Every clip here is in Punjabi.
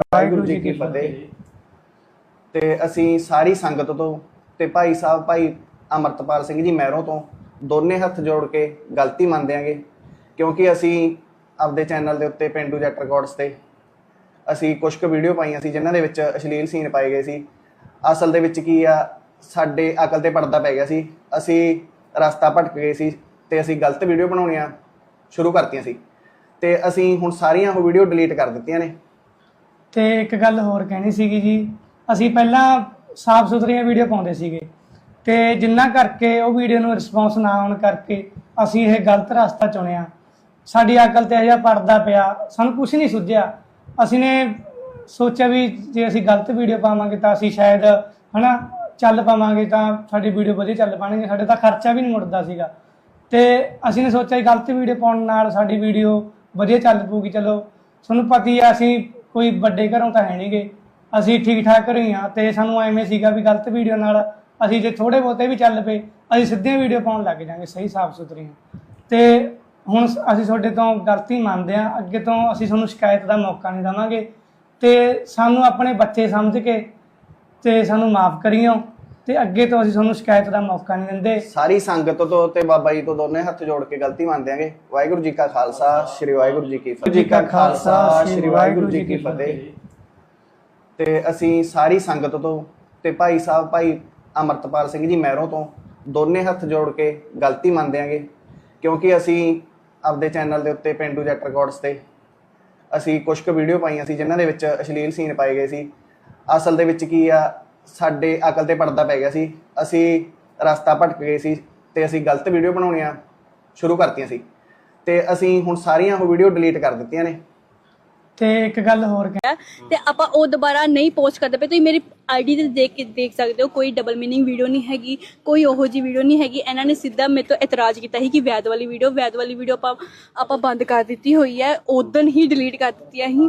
ਵਾਹਿਗੁਰੂ ਜੀ ਕੀ ਫਤਿਹ। ਤੇ ਅਸੀਂ ਸਾਰੀ ਸੰਗਤ ਤੋਂ ਤੇ ਭਾਈ ਸਾਹਿਬ ਭਾਈ ਅਮਰਤਪਾਲ ਸਿੰਘ ਜੀ ਮਹਿਰੋਂ ਤੋਂ ਦੋਨੇ ਹੱਥ ਜੋੜ ਕੇ ਗਲਤੀ ਮੰਨਦੇ ਆਂਗੇ ਕਿਉਂਕਿ ਅਸੀਂ ਆਪਦੇ ਚੈਨਲ ਦੇ ਉੱਤੇ ਪਿੰਡੂ ਜੱਟ ਰਿਕਾਰਡਸ ਤੇ ਅਸੀਂ ਕੁਝ ਕੁ ਵੀਡੀਓ ਪਾਈਆਂ ਸੀ ਜਿਨ੍ਹਾਂ ਦੇ ਵਿੱਚ ਅਸ਼ਲੀਲ ਸੀਨ ਪਾਏ ਗਏ ਸੀ। ਅਸਲ ਦੇ ਵਿੱਚ ਕੀ ਆ ਸਾਡੇ ਅਕਲ ਤੇ ਪਰਦਾ ਪੈ ਗਿਆ ਸੀ। ਅਸੀਂ ਰਸਤਾ ਭਟਕ ਗਏ ਸੀ ਤੇ ਅਸੀਂ ਗਲਤ ਵੀਡੀਓ ਬਣਾਉਣੀਆਂ ਸ਼ੁਰੂ ਕਰਤੀਆਂ ਸੀ। ਤੇ ਅਸੀਂ ਹੁਣ ਸਾਰੀਆਂ ਉਹ ਵੀਡੀਓ ਡਿਲੀਟ ਕਰ ਦਿੱਤੀਆਂ ਨੇ। ਤੇ ਇੱਕ ਗੱਲ ਹੋਰ ਕਹਿਣੀ ਸੀਗੀ ਜੀ, ਅਸੀਂ ਪਹਿਲਾਂ ਸਾਫ਼ ਸੁਥਰੀਆਂ ਵੀਡੀਓ ਪਾਉਂਦੇ ਸੀਗੇ ਤੇ ਜਿੰਨਾ ਕਰਕੇ ਉਹ ਵੀਡੀਓ ਨੂੰ ਰਿਸਪੌਂਸ ਨਾ ਆਉਣ ਕਰਕੇ ਅਸੀਂ ਇਹ ਗਲਤ ਰਸਤਾ ਚੁਣਿਆ। ਸਾਡੀ ਅਕਲ ਤੇ ਅਜਿਹਾ ਪੜਦਾ ਪਿਆ, ਸਾਨੂੰ ਕੁਝ ਨਹੀਂ ਸੁਝਿਆ। ਅਸੀਂ ਨੇ ਸੋਚਿਆ ਵੀ ਜੇ ਅਸੀਂ ਗਲਤ ਵੀਡੀਓ ਪਾਵਾਂਗੇ ਤਾਂ ਅਸੀਂ ਸ਼ਾਇਦ ਹਨਾ ਚੱਲ ਪਾਵਾਂਗੇ ਤਾਂ ਸਾਡੀ ਵੀਡੀਓ ਵਧੀਆ ਚੱਲ ਪਾਣਗੇ ਸਾਡੇ ਤਾਂ ਖਰਚਾ ਵੀ ਨਹੀਂ ਮੁੜਦਾ ਸੀਗਾ। ਤੇ ਅਸੀਂ ਨੇ ਸੋਚਿਆ ਗਲਤ ਵੀਡੀਓ ਪਾਉਣ ਨਾਲ ਸਾਡੀ ਵੀਡੀਓ ਵਧੀਆ ਚੱਲ ਪੂਗੀ ਚਲੋ। ਤੁਹਾਨੂੰ ਪਤਾ ਹੀ ਆ, ਅਸੀਂ ਕੋਈ ਵੱਡੇ ਘਰੋਂ ਤਾਂ ਹੈ ਨਹੀਂਗੇ। ਅਸੀਂ ਠੀਕ ਠਾਕ ਘਰੋਂ ਹੀ ਆ ਤੇ ਸਾਨੂੰ ਐਵੇਂ ਸੀਗਾ ਵੀ ਗਲਤ ਵੀਡੀਓ ਨਾਲ ਅਸੀਂ ਜੇ ਥੋੜੇ ਬਹੁਤੇ ਵੀ ਚੱਲ ਪਏ, ਅਸੀਂ ਸਿੱਧੀਆਂ ਵੀਡੀਓ ਪਾਉਣ ਲੱਗ ਜਾਾਂਗੇ, ਸਹੀ ਸਾਫ਼ ਸੁਥਰੀਆਂ ਤੇ ਹੁਣ ਸ- ਅਸੀਂ ਤੁਹਾਡੇ ਤੋਂ ਗਲਤੀ ਮੰਨਦੇ ਆ ਅੱਗੇ ਤੋਂ ਅਸੀਂ ਤੁਹਾਨੂੰ ਸ਼ਿਕਾਇਤ ਦਾ ਮੌਕਾ ਨਹੀਂ ਦੇਵਾਂਗੇ। ਤੇ ਸਾਨੂੰ ਆਪਣੇ ਬੱਚੇ ਸਮਝ ਕੇ ਤੇ ਸਾਨੂੰ ਮਾਫ ਕਰਿਓ। ਤੇ ਅੱਗੇ ਤੋਂ ਅਸੀਂ ਤੁਹਾਨੂੰ ਸ਼ਿਕਾਇਤ ਦਾ ਮੌਕਾ ਨਹੀਂ ਦਿੰਦੇ। ਸਾਰੀ ਸੰਗਤ ਤੋਂ ਤੇ ਬਾਬਾ ਜੀ ਤੋਂ ਦੋਨੇ ਹੱਥ ਜੋੜ ਕੇ ਗਲਤੀ ਮੰਨਦੇ ਆਂਗੇ ਵਾਹਿਗੁਰੂ ਜੀ ਕਾ ਖਾਲਸਾ ਸ੍ਰੀ ਵਾਹਿਗੁਰੂ ਜੀ ਕੀ ਫਤਿਹ। ਜੀ ਕਾ ਖਾਲਸਾ ਸ੍ਰੀ ਵਾਹਿਗੁਰੂ ਜੀ ਕੀ ਫਤਿਹ। ਤੇ ਅਸੀਂ ਸਾਰੀ ਸੰਗਤ ਤੋਂ ਤੇ ਭਾਈ ਸਾਹਿਬ ਭਾਈ ਅਮਰਤਪਾਲ ਸਿੰਘ ਜੀ ਮਹਿਰੋਂ ਤੋਂ ਦੋਨੇ ਹੱਥ ਜੋੜ ਕੇ ਗਲਤੀ ਮੰਨਦੇ ਆਂਗੇ ਕਿਉਂਕਿ ਅਸੀਂ ਆਪਦੇ ਚੈਨਲ ਦੇ ਉੱਤੇ ਪਿੰਡੂ ਜੱਟ ਰਿਕਾਰਡਸ ਤੇ ਅਸੀਂ ਕੁਝ ਕੁ ਵੀਡੀਓ ਪਾਈਆਂ ਸੀ ਜਿਨ੍ਹਾਂ ਦੇ ਵਿੱਚ ਅਸ਼ਲੀਲ ਸੀਨ ਪਾਏ ਗਏ ਸੀ। ਅਸਲ ਦੇ ਵਿੱਚ ਕੀ ਆ ਸਾਡੇ ਅਕਲ ਤੇ ਪਰਦਾ ਪੈ ਗਿਆ ਸੀ। ਅਸੀਂ ਰਸਤਾ ਭਟਕ ਗਏ ਸੀ ਤੇ ਅਸੀਂ ਗਲਤ ਵੀਡੀਓ ਬਣਾਉਣੀਆਂ ਸ਼ੁਰੂ ਕਰਤੀਆਂ ਸੀ। ਤੇ ਅਸੀਂ ਹੁਣ ਸਾਰੀਆਂ ਉਹ ਵੀਡੀਓ ਡਿਲੀਟ ਕਰ ਦਿੱਤੀਆਂ ਨੇ। ਤੇ ਇੱਕ ਗੱਲ ਹੋਰ ਕਹਿ- ਹੈ ਤੇ ਆਪਾਂ ਉਹ ਦੁਬਾਰਾ ਨਹੀਂ ਪੋਸਟ ਕਰਦੇ ਪਏ। ਤੁਸੀਂ ਮੇਰੀ ਆਈਡੀ ਤੇ ਦੇਖ ਕੇ ਦੇਖ ਸਕਦੇ ਹੋ ਕੋਈ ਡਬਲ ਮੀਨਿੰਗ ਵੀਡੀਓ ਨਹੀਂ ਹੈਗੀ ਕੋਈ ਉਹੋ ਜੀ ਵੀਡੀਓ ਨਹੀਂ ਹੈਗੀ। ਇਹਨਾਂ ਨੇ ਸਿੱਧਾ ਮੇਰੇ ਤੋਂ ਇਤਰਾਜ਼ ਕੀਤਾ ਸੀ ਕਿ ਵੈਦ ਵਾਲੀ ਵੀਡੀਓ ਵੈਦ ਵਾਲੀ ਵੀਡੀਓ ਆਪਾਂ ਆਪਾਂ ਬੰਦ ਕਰ ਦਿੱਤੀ ਹੋਈ ਹੈ। ਉਦੋਂ ਹੀ ਡਿਲੀਟ ਕਰ ਦਿੱਤੀ ਹੈ ਅਸੀਂ।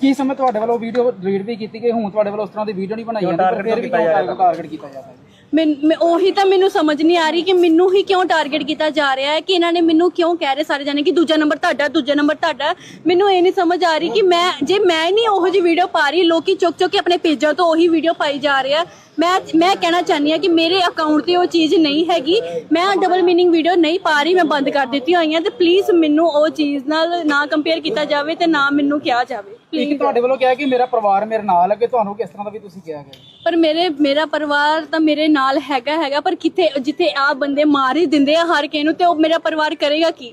ਕੀ ਸਮੇਂ ਤੁਹਾਡੇ ਵੱਲੋਂ ਵੀਡੀਓ ਡਿਲੀਟ ਵੀ ਕੀਤੀ ਗਈ? ਹੁਣ ਤੁਹਾਡੇ ਵੱਲੋਂ ਉਸ ਤਰ੍ਹਾਂ ਦੀ ਵੀਡੀਓ ਨਹੀਂ ਬਣਾਈ ਜਾਂਦੀ ਪਰ ਫਿਰ ਵੀ ਕਿਉਂ ਟਾਰਗੇਟ ਕੀਤਾ ਜਾਂਦਾ ਹੈ ਮੈਂ ਉਹੀ ਤਾਂ ਮੈਨੂੰ ਸਮਝ ਨਹੀਂ ਆ ਰਹੀ ਕਿ ਮੈਨੂੰ ਹੀ ਕਿਉਂ ਟਾਰਗੇਟ ਕੀਤਾ ਜਾ ਰਿਹਾ ਹੈ ਕਿ ਇਹਨਾਂ ਨੇ ਮੈਨੂੰ ਕਿਉਂ ਕਹਿ ਰਹੇ ਸਾਰੇ ਜਾਣੇ ਕਿ ਦੂਜਾ ਨੰਬਰ ਤੁਹਾਡਾ ਦੂਜਾ ਨੰਬਰ ਤੁਹਾਡਾ। ਮੈਨੂੰ ਇਹ ਨਹੀਂ ਸਮਝ ਆ ਰਹੀ ਕਿ ਮੈਂ ਜੇ ਮੈਂ ਨਹੀਂ ਉਹੋ ਜਿਹੀ ਵੀਡੀਓ ਪਾ ਰਹੀ ਲੋਕੀ ਚੁੱਕ ਚੁੱਕ ਕੇ ਆਪਣੇ ਪੇਜਾਂ ਤੋਂ ਉਹੀ ਵੀਡੀਓ ਪਾਈ ਜਾ ਰਿਹਾ ਮੈਂ ਮੈਂ ਕਹਿਣਾ ਚਾਹੁੰਦੀ ਹਾਂ ਕਿ ਮੇਰੇ ਅਕਾਊਂਟ ਤੇ ਉਹ ਚੀਜ਼ ਨਹੀਂ ਹੈਗੀ। ਮੈਂ ਡਬਲ ਮੀਨਿੰਗ ਵੀਡੀਓ ਨਹੀਂ ਪਾ ਰਹੀ ਮੈਂ ਬੰਦ ਕਰ ਦਿੱਤੀ ਹੋਈਆਂ ਤੇ ਪਲੀਜ਼ ਮੈਨੂੰ ਉਹ ਚੀਜ਼ ਨਾਲ ਨਾ ਕੰਪੇਅਰ ਕੀਤਾ ਜਾਵੇ ਤੇ ਨਾ ਮੈਨੂੰ ਕਿਹਾ ਜਾਵੇ। ਇੱਕ ਤੁਹਾਡੇ ਵੱਲੋਂ ਕਿਹਾ ਕਿ ਮੇਰਾ ਪਰਿਵਾਰ ਮੇਰੇ ਨਾਲ ਹੈ ਕਿ ਤੁਹਾਨੂੰ ਕਿਸ ਤਰ੍ਹਾਂ ਦਾ ਵੀ ਤੁਸੀਂ ਕਿਹਾ ਗਿਆ? ਪਰ ਮੇਰੇ ਮੇਰਾ ਪਰਿਵਾਰ ਤਾਂ ਮੇਰੇ ਨਾਲ ਹੈਗਾ ਹੈਗਾ, ਪਰ ਕਿੱਥੇ, ਜਿੱਥੇ ਆ ਬੰਦੇ ਮਾਰ ਹੀ ਦਿੰਦੇ ਆ ਹਰ ਕਿਸੇ ਨੂੰ, ਤੇ ਉਹ ਮੇਰਾ ਪਰਿਵਾਰ ਕਰੇਗਾ ਕੀ?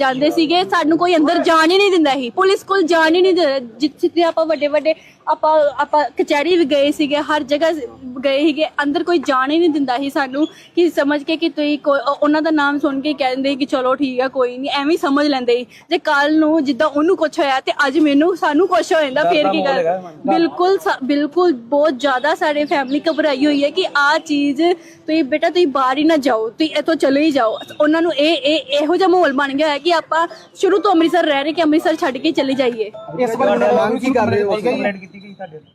ਜਾਂਦੇ ਸੀਗੇ ਸਾਨੂੰ ਕੋਈ ਅੰਦਰ ਜਾਣ ਹੀ ਨਹੀਂ ਦਿੰਦਾ ਸੀ। ਪੁਲਿਸ ਕੋਲ ਜਾਣ ਹੀ ਨਹੀਂ ਦਿੰਦਾ। ਜਿੱਥੇ ਆਪਾਂ ਵੱਡੇ ਵੱਡੇ ਆਪਾਂ ਆਪਾਂ ਕਚਹਿਰੀ ਵੀ ਗਏ ਸੀਗੇ ਹਰ ਜਗ੍ਹਾ ਗਏ ਸੀਗੇ ਅੰਦਰ ਕੋਈ ਜਾਣ ਹੀ ਨਹੀਂ ਦਿੰਦਾ ਸੀ ਸਾਨੂੰ ਕਿ ਸਮਝ ਕੇ ਕਿ ਤੁਸੀਂ ਉਹਨਾਂ ਦਾ ਨਾਮ ਸੁਣ ਕੇ ਕਹਿੰਦੇ ਕਿ ਚਲੋ ਠੀਕ ਆ ਕੋਈ ਨਹੀਂ ਐਵੇਂ ਸਮਝ ਲੈਂਦੇ ਸੀ। ਜੇ ਕੱਲ ਨੂੰ ਜਿੱਦਾਂ ਉਹਨੂੰ ਕੁਝ ਹੋਇਆ ਤੇ ਅੱਜ ਮੈਨੂੰ ਸਾਨੂੰ ਕੁਝ ਹੋ ਜਾਂਦਾ ਫੇਰ ਕੀ ਕਰ ਬਿਲਕੁਲ ਬਿਲਕੁਲ ਬਹੁਤ ਜ਼ਿਆਦਾ ਸਾਡੇ ਫੈਮਿਲੀ ਘਬਰਾਈ ਹੋਈ ਹੈ ਕਿ ਆ ਚੀਜ਼ ਤੁਸੀਂ ਬੇਟਾ ਤੁਸੀਂ ਬਾਹਰ ਹੀ ਨਾ ਜਾਓ ਤੁਸੀਂ ਇੱਥੋਂ ਚਲੇ ਹੀ ਜਾਓ। ਉਹਨਾਂ ਨੂੰ ਇਹ ਇਹ ਇਹੋ ਜਿਹਾ ਮਾਹੌਲ ਬਣ ਗਿਆ ਹੈ ਕਿ ਆਪਾਂ ਸ਼ੁਰੂ ਤੋਂ ਅੰਮ੍ਰਿਤਸਰ ਰਹਿ ਰਹੇ ਕਿ ਅੰਮ੍ਰਿਤਸਰ ਛੱਡ ਕੇ ਚਲੇ ਜਾਈਏ। ਇਸ ਬਾਰੇ ਮੰਗ ਕੀ ਕਰ ਰਹੇ ਹੋ? ਕੰਪਲੇਂਟ ਕੀਤੀ ਗਈ ਤੁਹਾਡੇ ਮੈਂ-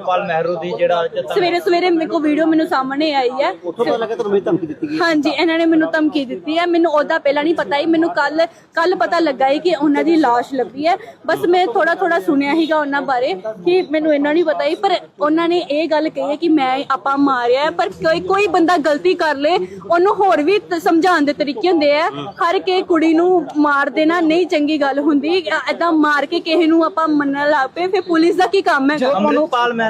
ਅੰਮ੍ਰਿਤਪਾਲ ਮਹਿਰੂ ਦੀ ਜਿਹੜਾ ਅੱਜ ਤੁਹਾਨੂੰ- ਸਵੇਰੇ ਸਵੇਰੇ ਮੇਰੇ ਕੋਲ ਵੀਡੀਓ ਮੈਨੂੰ ਸਾਹਮਣੇ ਆਈ ਹੈ। ਉੱਥੋਂ ਪਤਾ ਲੱਗਾ ਤੁਹਾਨੂੰ ਇਹ ਧਮਕੀ ਦਿੱਤੀ ਗਈ। ਹਾਂਜੀ ਇਹਨਾਂ ਨੇ ਮੈਨੂੰ ਧਮਕੀ ਦਿੱਤੀ ਹੈ। ਮੈਨੂੰ ਉਹਦਾ ਪਹਿਲਾਂ ਨਹੀਂ ਪਤਾ ਹੀ ਮੈਨੂੰ ਕੱਲ ਕੱਲ ਪਤਾ ਲੱਗਾ ਹੈ ਕਿ ਉਹਨਾਂ ਦੀ ਲਾਸ਼ ਲੱਭੀ ਹੈ। ਬਸ ਮੈਂ ਥੋੜਾ ਥੋੜਾ ਸੁਣਿਆ ਹੀਗਾ ਉਹਨਾਂ ਬਾਰੇ ਕਿ ਮੈਨੂੰ ਇਹਨਾਂ ਨਹੀਂ ਪਤਾ ਹੀ ਪਰ ਉਹਨਾਂ ਨੇ ਇਹ ਗੱਲ ਕਹੀ ਹੈ ਕਿ ਮੈਂ ਆਪਾਂ ਮਾਰਿਆ ਹੈ, ਪਰ ਕੋਈ ਕੋਈ ਬੰਦਾ ਗਲਤੀ ਕਰ ਲੇ ਉਹਨੂੰ ਹੋਰ ਵੀ ਤ- ਸਮਝਾਉਣ ਦੇ ਤਰੀਕੇ ਹੁੰਦੇ ਆ। ਹਰ ਕੇ ਕੁੜੀ ਨੂੰ ਮਾਰ ਦੇਣਾ ਨਹੀਂ ਚੰਗੀ ਗੱਲ ਹੁੰਦੀ। ਐਦਾਂ ਮਾਰ ਕੇ ਕਿਸੇ ਨੂੰ ਆਪਾਂ ਮੰਨਣ ਲੱਗ ਪਏ ਫਿਰ ਪੁਲਿਸ ਦਾ ਕੀ ਕੰਮ ਹੈ? ਅੰਮ੍ਰਿਤਪਾਲ ਮਹਿਰੂ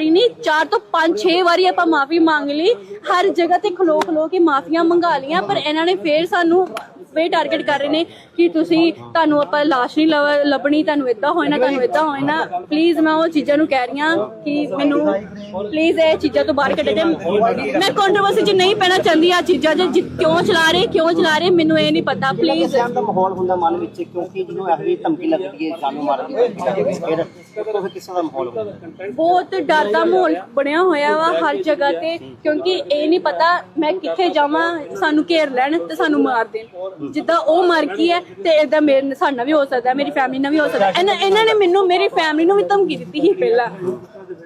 ਨਹੀਂ, ਚਾਰ ਤੋਂ ਪੰਜ, ਛੇ ਵਾਰੀ ਆਪਾਂ ਮਾਫੀ ਮੰਗ ਲਈ। ਹਰ ਜਗ੍ਹਾ ਤੇ ਖਲੋ ਖਲੋ ਕੇ ਮਾਫੀਆਂ ਮੰਗਾ ਲੀਆਂ ਪਰ ਇਹਨਾਂ ਨੇ ਫੇਰ ਸਾਨੂੰ ਫੇਰ ਟਾਰਗੇਟ ਕਰ ਰਹੇ ਨੇ ਕਿ ਤੁਸੀਂ ਤੁਹਾਨੂੰ ਆਪਾਂ ਲਾਸ਼ ਨਹੀਂ ਲਵ- ਲੱਭਣੀ ਤੁਹਾਨੂੰ ਇਦਾਂ ਹੋਣਾ ਤੁਹਾਨੂੰ ਇਦਾਂ ਹੋਣਾ। ਪਲੀਜ਼ ਮੈਂ ਉਹ ਚੀਜ਼ਾਂ ਨੂੰ ਕਹਿ ਰਹੀ ਹਾਂ ਕਿ ਮੈਨੂੰ ਪਲੀਜ਼ ਇਹ ਚੀਜ਼ਾਂ ਤੋਂ ਬਾਹਰ ਕੱਢੇ। ਮੈਂ ਕੰਟਰੋਵਰਸੀ 'ਚ ਨਹੀਂ ਪੈਣਾ ਚਾਹੁੰਦੀ ਆ ਚੀਜ਼ਾਂ ਜਿ- ਕਿਉਂ ਚਲਾ ਰਹੇ ਕਿਉਂ ਚਲਾ ਰਹੇ ਮੈਨੂੰ ਇਹ ਨਹੀਂ ਪਤਾ। ਪਲੀਜ਼ ਦਾ ਮਾਹੌਲ ਹੁੰਦਾ ਮਨ ਵਿੱਚ ਕਿਉਂਕਿ ਜਦੋਂ ਇਹੋ ਜਿਹੀ ਧਮਕੀ ਲੱਗਦੀ ਹੈ ਜਾਨੋਂ ਮਾਰਨ ਦੀ ਧਮਕੀ ਫਿਰ ਫਿਰ ਫਿਰ ਕਿਸ ਤਰ੍ਹਾਂ ਦਾ ਮਾਹੌਲ ਹੁੰਦਾ? ਬਹੁਤ ਡਰ ਦਾ ਮਾਹੌਲ ਬਣਿਆ ਹੋਇਆ ਵਾ ਹਰ ਜਗ੍ਹਾ ਤੇ ਕਿਉਂਕਿ ਇਹ ਨਹੀਂ ਪਤਾ ਮੈਂ ਕਿੱਥੇ ਜਾਵਾਂ ਸਾਨੂੰ ਘੇਰ ਲੈਣ ਤੇ ਸਾਨੂੰ ਮਾਰ ਦੇਣ। ਜਿੱਦਾਂ ਉਹ ਮਰ ਗਈ ਹੈ ਤੇ ਇਦਾਂ ਮੇਰੇ ਸਾਡਾ ਵੀ ਹੋ ਸਕਦਾ ਮੇਰੀ ਫੈਮਿਲੀ ਨਾਲ ਵੀ ਹੋ ਸਕਦਾ ਇਹਨਾਂ ਇਹਨਾਂ ਨੇ ਮੈਨੂੰ ਮੇਰੀ ਫੈਮਿਲੀ ਨੂੰ ਵੀ ਧਮਕੀ ਦਿੱਤੀ ਸੀ ਪਹਿਲਾਂ।